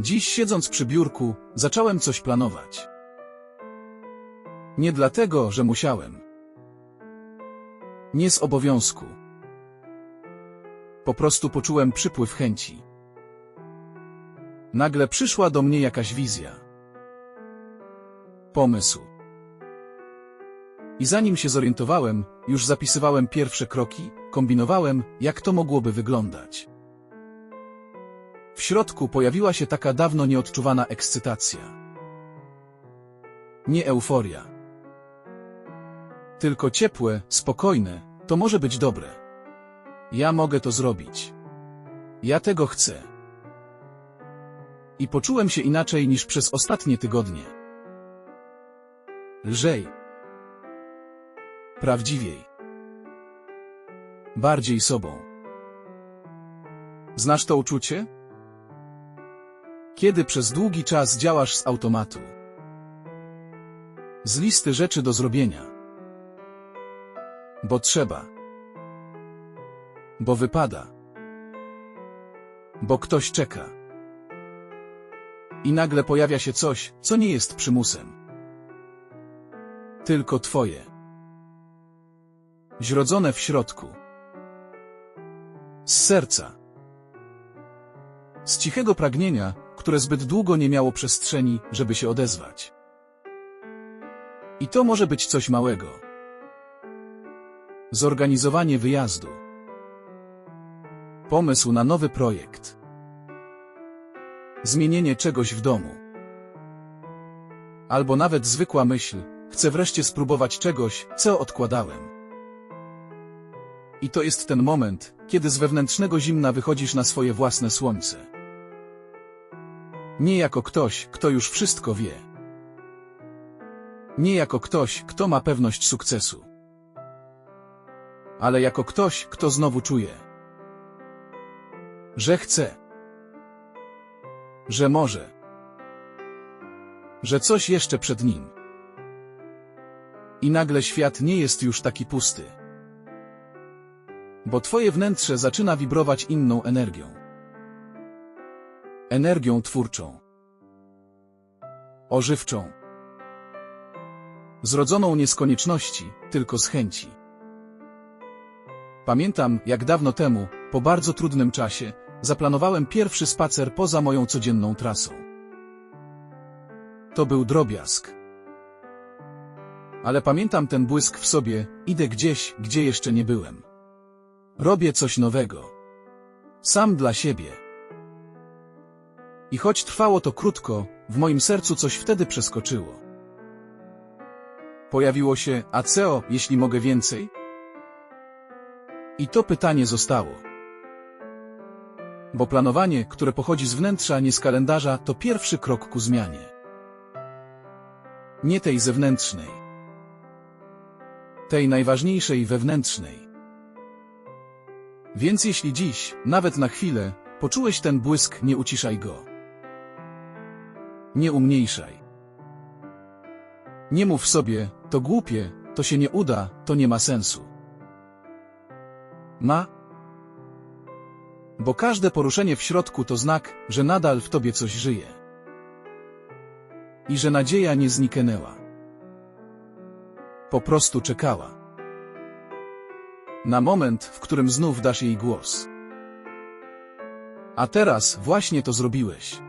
Dziś siedząc przy biurku, zacząłem coś planować. Nie dlatego, że musiałem. Nie z obowiązku. Po prostu poczułem przypływ chęci. Nagle przyszła do mnie jakaś wizja. Pomysł. I zanim się zorientowałem, już zapisywałem pierwsze kroki, kombinowałem, jak to mogłoby wyglądać. W środku pojawiła się taka dawno nieodczuwana ekscytacja. Nie euforia. Tylko ciepłe, spokojne, to może być dobre. Ja mogę to zrobić. Ja tego chcę. I poczułem się inaczej niż przez ostatnie tygodnie. Lżej. Prawdziwiej. Bardziej sobą. Znasz to uczucie? Kiedy przez długi czas działasz z automatu. Z listy rzeczy do zrobienia. Bo trzeba. Bo wypada. Bo ktoś czeka. I nagle pojawia się coś, co nie jest przymusem. Tylko twoje. Źrodzone w środku. Z serca. Z cichego pragnienia, które zbyt długo nie miało przestrzeni, żeby się odezwać. I to może być coś małego. Zorganizowanie wyjazdu. Pomysł na nowy projekt. Zmienienie czegoś w domu. Albo nawet zwykła myśl, chcę wreszcie spróbować czegoś, co odkładałem. I to jest ten moment, kiedy z wewnętrznego zimna wychodzisz na swoje własne słońce. Nie jako ktoś, kto już wszystko wie. Nie jako ktoś, kto ma pewność sukcesu. Ale jako ktoś, kto znowu czuje. Że chce. Że może. Że coś jeszcze przed nim. I nagle świat nie jest już taki pusty. Bo twoje wnętrze zaczyna wibrować inną energią. Energią twórczą. Ożywczą. Zrodzoną nie z konieczności, tylko z chęci. Pamiętam, jak dawno temu, po bardzo trudnym czasie, zaplanowałem pierwszy spacer poza moją codzienną trasą. To był drobiazg. Ale pamiętam ten błysk w sobie, idę gdzieś, gdzie jeszcze nie byłem. Robię coś nowego. Sam dla siebie. I choć trwało to krótko, w moim sercu coś wtedy przeskoczyło. Pojawiło się, a co, jeśli mogę więcej? I to pytanie zostało. Bo planowanie, które pochodzi z wnętrza, nie z kalendarza, to pierwszy krok ku zmianie. Nie tej zewnętrznej. Tej najważniejszej wewnętrznej. Więc jeśli dziś, nawet na chwilę, poczułeś ten błysk, nie uciszaj go. Nie umniejszaj. Nie mów sobie, to głupie, to się nie uda, to nie ma sensu. Ma? Bo każde poruszenie w środku to znak, że nadal w tobie coś żyje. I że nadzieja nie zniknęła. Po prostu czekała. Na moment, w którym znów dasz jej głos. A teraz właśnie to zrobiłeś.